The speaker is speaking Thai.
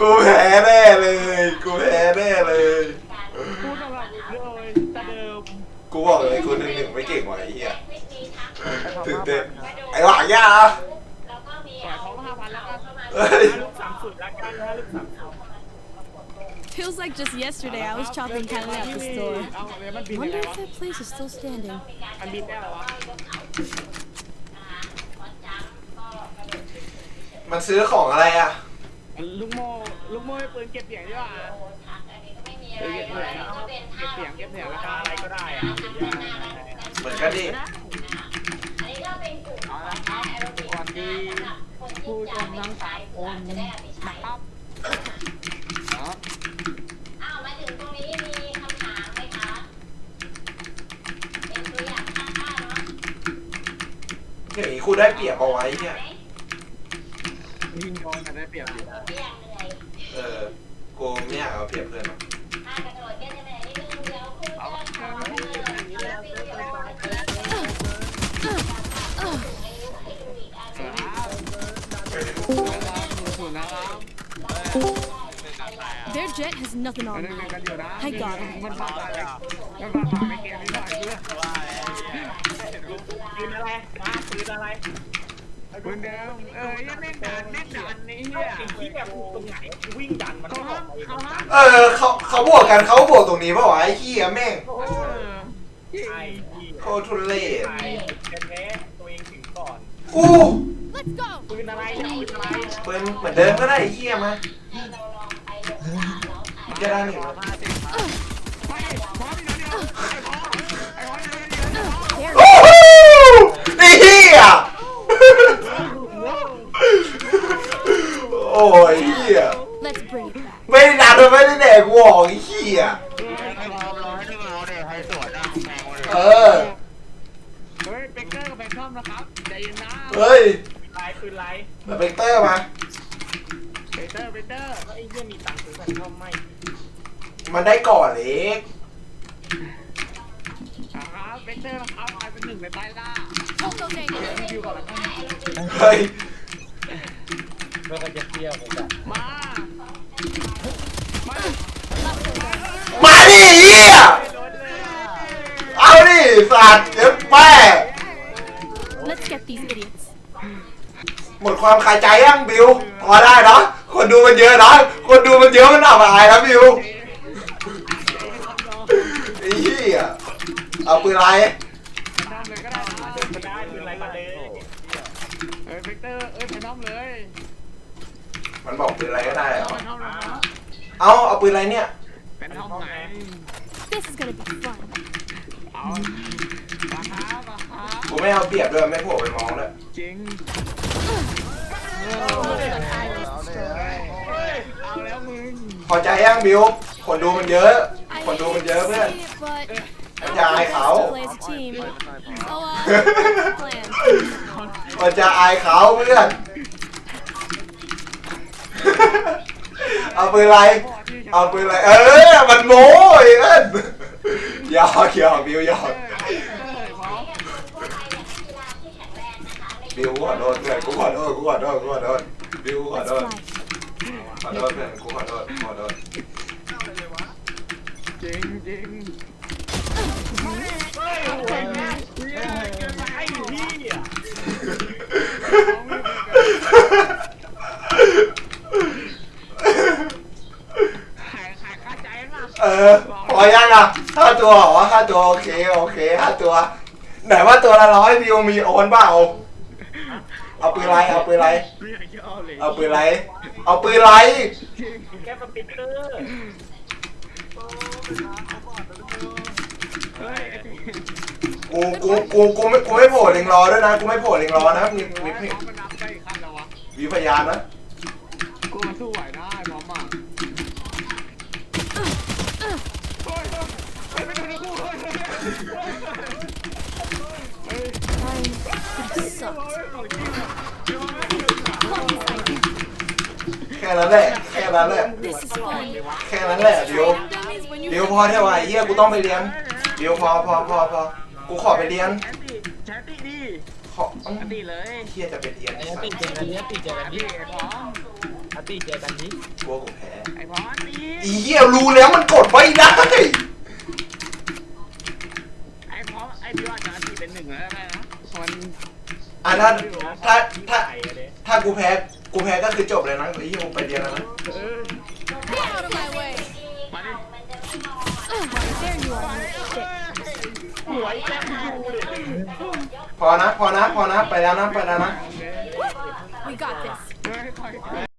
กูแพ้แน่เลย กูแพ้แน่เลย พูดสำหรับเลยแต่เดิมกูบอกเลยกูหนึ่งหนึ่งไม่เก่งกว่าไอ้เหี้ยตื่นเต้นไอ้หลังยาปล่อยเขาห้าพันแล้วกันเฮ้ยลูกสามสุดแล้วกันนะลูกสามสุด Feels like just yesterday I was chopping Kelly at the store. เอาเลยมันบินยัง Wonder ไง if วะ that place is still standing. มันบินได้เหรอวะมันซื้อของอะไรอะ ลูกโม่ลูกโม่ปืนเก็บเสียงดีกว่าเออเก็บเสียงเก็บเสียงเก็บเสียงราคาอะไรก็ได้อะเหมือนกันดิเอาละครับสวัสดีผู้ชมทั้งสามคนนะครับเนาะอ้าวมาถึงตรงนี้มีคำถามไหมคะเป็นตัวอย่างข้างๆเนาะอย่างนี้กูได้เปรียบเอาไว้เนี่ย ยิงกองกันได้เปรียบอยู่ไม่อยากเอยเออกูไม่อยากเอาเปรียบเพื่อนหรอกถ้ากระโดดก็จะเหนื่อยนิดนึงเดี๋ยวคุณจะขอเออศิลปินวิดีโอศิลปินอายุให้ดูอีกอันหคนึ่งรับนะครับนนะครับ Their jet has nothing มัน on เล่น me. กันอยู่นะให้กอนมันพาไมันพาไปเกมนี้หน่อยเพื่อนปืนอะไรมาปืนอะไร ปืนเดิมเออยังเล่นดันเล่นดันนี่เฮียที่แบบตรงไหนวิ่งดันมันเขาห้ามเขาห้ามเออเขาเขาบวกกันเขาบวกตรงนี้ป่าวะไอ้เหี้ยแม่งเออไอ้โคตรทุเรศไอ้แท้ตัวเองถึงก่อน อู้ Let's go! ปืนอะไรปืนอะไรเป็นเหมือนเดิมก็ได้ไอ้เหี้ยมา จะได้หนึ่งมาสิไม่ โอ้ยเหี้ย Let's bring it back. ไม่ได้ดันไม่ได้แดกกูออกไอ้เหี้ยเออ เฮ้ยเบเกอร์กับแบงค์ทอมนะครับใจเย็นนะเฮ้ยลายปืนลายมาเบกเตอร์มา เบเตอร์เบเตอร์ไอ้เหี้ยมีตังค์ซื้อแบงค์ทอมไหมมันได้ก่อนเล็กนะครับเบเตอร์นะครับกลายเป็นหนึ่งในใต้ล่า Poco gang. รีวิวก่อนแล้วกันเฮ้ย มา มามาดิเหี้ยโดนเลยเอาดิสัตว์เจ็บแม่ Let's get these idiots. หมดความคาใจยังบิว พอได้เนาะคนดูมันเยอะนะคนดูมันเยอะมันอับอายนะบิวไอ้เหี้ยเอาปืนอะไรทำเลยก็ได้นะเดินมาได้ปืนอะไรมาเลยเออเบเตอร์ เอ้ยไปน้อมเลย มันบอกปืนอะไรก็ได้เหรอไปน้อมเลยนะเอาเอาปืนอะไรเนี่ย เป็นน้อมไง This is gonna be fun. เอามาหามาหากูไม่เอาเปรียบด้วยไม่พวกไปมองเลยจริง Looks like I was เฮ้ยเอาแล้วมึง พอใจยังบิว คนดูมันเยอะ I คนดูมันเยอะ hate เพื่อน to say it, but มันจะอายเขา to play as a team. So, uh, what's the plan? มันจะอายเขาเพื่อน เอาปืนอะไร เอาปืนอะไร เออ มันโม้ไอ้เอิ้นหยอกหยอกบิวหยอกเฮ้ยพร้อมทั่วไปเนี่ยนักกีฬาที่แข็งแรงนะคะในบิวกูขอโทษเพื่อนกูขอโทษกูขอโทษกูขอโทษบิวกูขอ Let's โทษขอโทษเพื่อนกูขอโทษขอโทษจริงจริงเฮ้ยโอ้ยเฮ้ยเกินไปไอ้พี่อะหายหายคาใจมาก เออพอยังอะห้า ตัวเหรอห้าตัวโอเคโอเคห้าตัว ไหนว่าตัวละร้อยบิวมีโอนเปล่าเอาปืนอะไรเอาปืนอะไรไม่อยากจะเอาเลยเอาปืนอะไรเอาปืนอะไรแค่สปิตเตอร์เฮ้ยกูกูกูกูไม่กูไม่โผล่เล็งรอด้วยนะกูไม่โผล่เล็งรอนะมีมีมีมันนับได้ขั้นแล้ววะมีพยานนะกูมาสู้ไหวได้พร้อมอะเฮ้ยเฮ้ยไม่โดนกูเฮ้ยเฮ้ย I'm pretty sucked. แค่นั้นแหละ แค่นั้นแหละ This is fun. แค่นั้นแหละ เดี๋ยว Dummies when you เดี๋ยวพอเท่าไหร่เฮียกูต้องไปเรียน เดี๋ยวพอพอพอพอกูขอไปเรียนแชตตี้แชตตี้ดิขอแชตตี้เลยเฮียจะไปเรียนไอ้สัสแชตตี้พร้อมอาร์ตี้เจอกันนี้กลัวกูแพ้ไอ้พออาร์ตี้อีเหี้ยรู้แล้วมันกดไม่ได้ ไอ้พอไอ้พี่ว่าจะอาร์ตี้เป็นหนึ่งแล้วได้นะมันอะถ้าถ้าถ้าไอ้เลยถ้ากูแพ้กูแพ้ก็คือจบเลยนะไอ้เหี้ยมึงไปเรียนแล้วนะเออ Get out of my way. มาดิ Ugh, there you are. Shit. หวยแก้มดูเลยพอนะพอนะพอนะไปแล้วนะไปแล้วนะ We got this. เฮ้ย